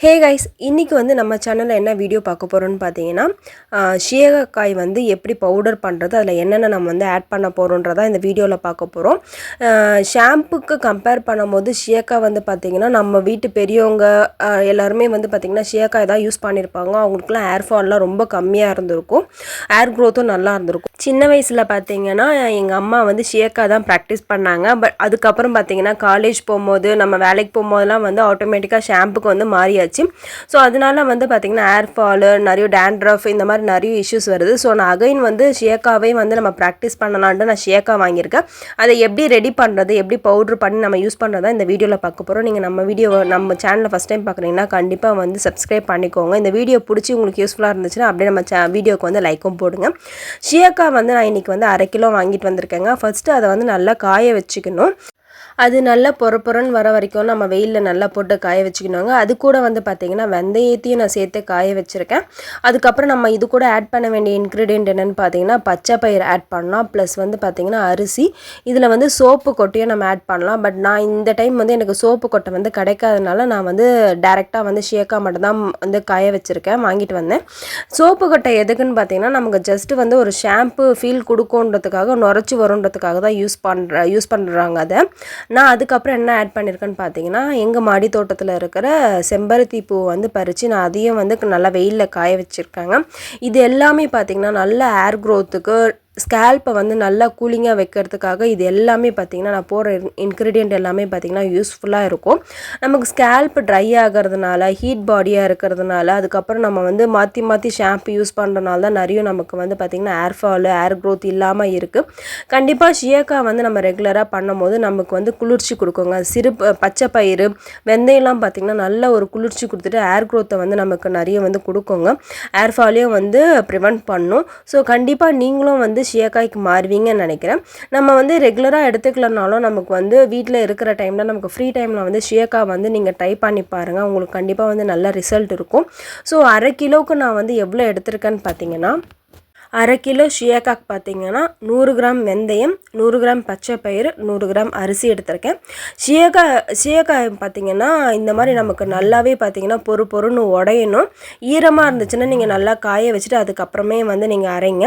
Hey guys இன்றைக்கி வந்து நம்ம சேனலில் என்ன வீடியோ பார்க்க போகிறோம்னு பார்த்தீங்கன்னா ஷீயக்காய் வந்து எப்படி பவுடர் பண்ணுறது அதில் என்னென்ன நம்ம வந்து ஆட் பண்ண போகிறோன்றதா இந்த வீடியோவில் பார்க்க போகிறோம் ஷாம்புக்கு கம்பேர் பண்ணும்போது ஷியக்காய் வந்து பார்த்திங்கன்னா நம்ம வீட்டு பெரியவங்க எல்லாருமே வந்து பார்த்திங்கன்னா ஷியக்காய் தான் யூஸ் பண்ணியிருப்பாங்க அவங்களுக்குலாம் ஏர் ஃபால்லாம் ரொம்ப கம்மியாக இருந்திருக்கும். ஏர் க்ரோத்தும் நல்லா இருந்திருக்கும். சின்ன வயசில் பார்த்தீங்கன்னா எங்கள் அம்மா வந்து ஷியக்காய் தான் ப்ராக்டிஸ் பண்ணாங்க. பட் அதுக்கப்புறம் பார்த்தீங்கன்னா காலேஜ் போகும்போது நம்ம வேலைக்கு போகும்போதெல்லாம் வந்து ஆட்டோமேட்டிக்காக ஷாம்புக்கு வந்து மாறியாச்சு. ஸோ அதனால வந்து பார்த்திங்கன்னா ஏர் ஃபாலு நிறைய டேண்ட்ரஃப் இந்த மாதிரி நிறைய இஷ்யூஸ் வருது. ஸோ நான் அகைன் வந்து ஷேக்காவே வந்து நம்ம ப்ராக்டிஸ் பண்ணலான்ட்டு நான் ஷேக்கா வாங்கியிருக்கேன். அதை எப்படி ரெடி பண்ணுறது எப்படி பவுட்ரு பண்ணி நம்ம யூஸ் பண்ணுறதா இந்த வீடியோவில் பார்க்க போகிறோம் நீங்கள் நம்ம வீடியோ நம்ம சேனலில் ஃபஸ்ட் டைம் பார்க்குறீங்கன்னா கண்டிப்பாக வந்து சப்ஸ்கிரைப் பண்ணிக்கோங்க. இந்த வீடியோ பிடிச்சி உங்களுக்கு யூஸ்ஃபுல்லாக இருந்துச்சுன்னா அப்படியே நம்ம சே வீடியோக்கு வந்து லைக்கும் போடுங்க. ஷியக்கா வந்து நான் இன்றைக்கி வந்து அரை கிலோ வாங்கிட்டு வந்திருக்கேங்க. ஃபஸ்ட்டு அதை வந்து நல்லா காய வச்சுக்கணும். அது நல்லா பொறப்புறன்னு வர வரைக்கும் நம்ம வெயிலில் நல்லா போட்டு காய வச்சுக்கணுங்க. அது கூட வந்து பார்த்திங்கன்னா வெந்தயத்தையும் நான் சேர்த்து காய வச்சுருக்கேன். அதுக்கப்புறம் நம்ம இது கூட ஆட் பண்ண வேண்டிய இன்க்ரீடியன்ட் என்னென்னு பார்த்தீங்கன்னா பச்சை பயிர் ஆட் பண்ணலாம். ப்ளஸ் வந்து பார்த்திங்கன்னா அரிசி. இதில் வந்து சோப்பு கொட்டையும் நம்ம ஆட் பண்ணலாம். பட் நான் இந்த டைம் வந்து எனக்கு சோப்பு கொட்டை வந்து கிடைக்காதனால நான் வந்து டேரெக்டாக வந்து ஷேக்கா மட்டும் தான் வந்து காய வச்சுருக்கேன். வாங்கிட்டு வந்தேன். சோப்பு கொட்டை எதுக்குன்னு பார்த்தீங்கன்னா நமக்கு ஜஸ்ட்டு வந்து ஒரு ஷாம்பு ஃபீல் கொடுக்குன்றதுக்காக நுரைச்சி வருன்றதுக்காக தான் யூஸ் பண்ணுற யூஸ் பண்ணுறாங்க அதை. நான் அதுக்கப்புறம் என்ன ஆட் பண்ணியிருக்கேன்னு பார்த்தீங்கன்னா எங்கள் மாடி தோட்டத்தில் இருக்கிற செம்பருத்தி பூ வந்து பறித்து நான் அதையும் வந்து நல்லா வெயிலில் காய வச்சுருக்காங்க. இது எல்லாமே பார்த்திங்கன்னா நல்ல ஏர் க்ரோத்துக்கு ஸ்கேல்ப்பை வந்து நல்லா கூலிங்காக வைக்கிறதுக்காக இது எல்லாமே பார்த்திங்கன்னா நான் போடுற இன்க்ரீடியன்ட் எல்லாமே பார்த்திங்கன்னா யூஸ்ஃபுல்லாக இருக்கும். நமக்கு ஸ்கேல்ப் ட்ரை ஆகிறதுனால ஹீட் பாடியாக இருக்கிறதுனால அதுக்கப்புறம் நம்ம வந்து மாற்றி மாற்றி ஷாம்பு யூஸ் பண்ணுறதுனால தான் நிறைய நமக்கு வந்து பார்த்திங்கன்னா ஏர் ஃபாலு ஏர் க்ரோத் இல்லாமல் இருக்குது கண்டிப்பாக ஷியக்கா வந்து நம்ம ரெகுலராக பண்ணும்போது நமக்கு வந்து குளிர்ச்சி கொடுக்குங்க. சிறு பச்சை பயிறு வெந்தயம்லாம் பார்த்திங்கன்னா நல்ல ஒரு குளிர்ச்சி கொடுத்துட்டு ஏர் க்ரோத்தை வந்து நமக்கு நிறைய வந்து கொடுக்குங்க. ஏர் ஃபாலையும் வந்து ப்ரிவெண்ட் பண்ணும். ஸோ கண்டிப்பாக நீங்களும் வந்து ஷியக்காய்க்கு மாறுவீங்கன்னு நினைக்கிறேன். நம்ம வந்து ரெகுலராக எடுத்துக்கலனாலும் நமக்கு வந்து வீட்டில் இருக்கிற டைமில் நமக்கு ஃப்ரீ டைமில் வந்து ஷியக்கா வந்து நீங்கள் ட்ரை பண்ணி பாருங்கள் உங்களுக்கு கண்டிப்பாக வந்து நல்ல ரிசல்ட் இருக்கும். ஸோ அரை கிலோவுக்கு நான் வந்து எவ்வளோ எடுத்திருக்கேன்னு பார்த்தீங்கன்னா அரை கிலோ ஷியாக்காக் பார்த்தீங்கன்னா நூறு கிராம் வெந்தயம் நூறு கிராம் பச்சை பயிறு நூறு கிராம் அரிசி எடுத்திருக்கேன். ஷியக்காய் ஷியக்காய் பார்த்தீங்கன்னா இந்த மாதிரி நமக்கு நல்லாவே பார்த்திங்கன்னா பொறு பொறுன்னு உடையணும். ஈரமாக இருந்துச்சுன்னா நீங்கள் நல்லா காய வச்சுட்டு அதுக்கப்புறமே வந்து நீங்கள் அரைங்க.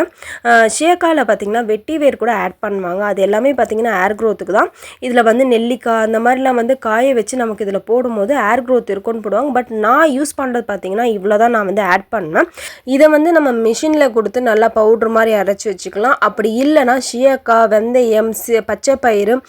ஷியக்காயில் பார்த்தீங்கன்னா வெட்டி வேர் கூட ஆட் பண்ணுவாங்க. அது எல்லாமே பார்த்திங்கன்னா ஏர் க்ரோத்துக்கு தான். இதில் வந்து நெல்லிக்காய் அந்த மாதிரிலாம் வந்து காய வச்சு நமக்கு இதில் போடும்போது ஏர் க்ரோத் இருக்கும்னு போடுவாங்க. பட் நான் யூஸ் பண்ணுறது பார்த்தீங்கன்னா இவ்வளோ தான் நான் வந்து ஆட் பண்ணேன். இதை வந்து நம்ம மிஷினில் கொடுத்து நல்லா பவுட்ரு மாதிரி அரைச்சி வச்சுக்கலாம். அப்படி இல்லைன்னா ஷியக்காய் வெந்தயம் சி பச்சை பயிறு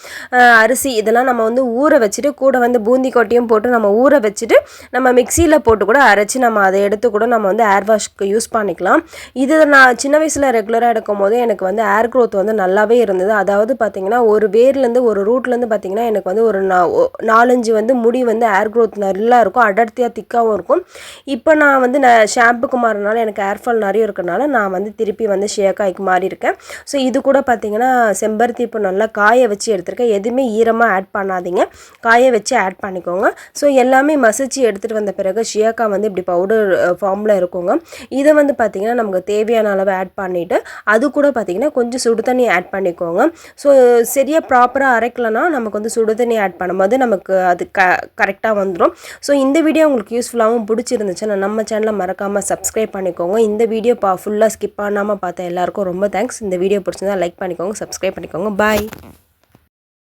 அரிசி இதெல்லாம் நம்ம வந்து ஊற வச்சுட்டு கூட வந்து பூந்தி கொட்டையும் போட்டு நம்ம ஊற வச்சுட்டு நம்ம மிக்சியில் போட்டு கூட அரைச்சி நம்ம அதை எடுத்து கூட நம்ம வந்து ஏர் வாஷ்க்கு யூஸ் பண்ணிக்கலாம். இது நான் சின்ன வயசில் ரெகுலராக எடுக்கும் போது எனக்கு வந்து ஏர் க்ரோத் வந்து நல்லாவே இருந்தது. அதாவது பார்த்திங்கன்னா ஒரு வேர்லேருந்து ஒரு ரூட்லேருந்து பார்த்தீங்கன்னா எனக்கு வந்து ஒரு நா- ஒ- நாலஞ்சு வந்து முடி வந்து ஏர் க்ரோத் நல்லா இருக்கும். அடர்த்தியாக திக்காகவும் இருக்கும். இப்போ நான் வந்து நான் ஷாம்புக்கு மாறினால எனக்கு ஏர்ஃபால் நிறைய இருக்கறனால நான் வந்து திருப்பி வந்து ஷேக்காய்க்கு மாறி இருக்கேன் ஸோ இது கூட பார்த்தீங்கன்னா செம்பருத்தி இப்போ நல்லா காய வச்சு எடுத்திருக்கேன். எதுவுமே ஈரமாக ஆட் பண்ணாதீங்க. காய வச்சு ஆட் பண்ணிக்கோங்க. ஸோ எல்லாமே மசிச்சு எடுத்துகிட்டு வந்த பிறகு ஷியாக்கா வந்து இப்படி பவுடர் ஃபார்மில் இருக்குங்க. இதை வந்து பார்த்திங்கன்னா நமக்கு தேவையான அளவு ஆட் பண்ணிவிட்டு அது கூட பார்த்திங்கன்னா கொஞ்சம் சுடு தண்ணி ஆட் பண்ணிக்கோங்க. ஸோ சரியாக ப்ராப்பராக அரைக்கலனா நமக்கு வந்து சுடு தண்ணி ஆட் பண்ணும்போது நமக்கு அது க கரெக்டாக வந்துடும் ஸோ இந்த வீடியோ உங்களுக்கு யூஸ்ஃபுல்லாகவும் பிடிச்சிருந்துச்சுன்னா நம்ம சேனலை மறக்காமல் சப்ஸ்கிரைப் பண்ணிக்கோங்க. இந்த வீடியோ பா ஃபுல்லாக ஸ்கிப் பண்ணாமல் பார்த்த எல்லாருக்கும் ரொம்ப தேங்க்ஸ் இந்த வீடியோ பிடிச்சிருந்தா லைக் பண்ணிக்கோங்க சப்ஸ்கிரைப் பண்ணிக்கோங்க. பாய்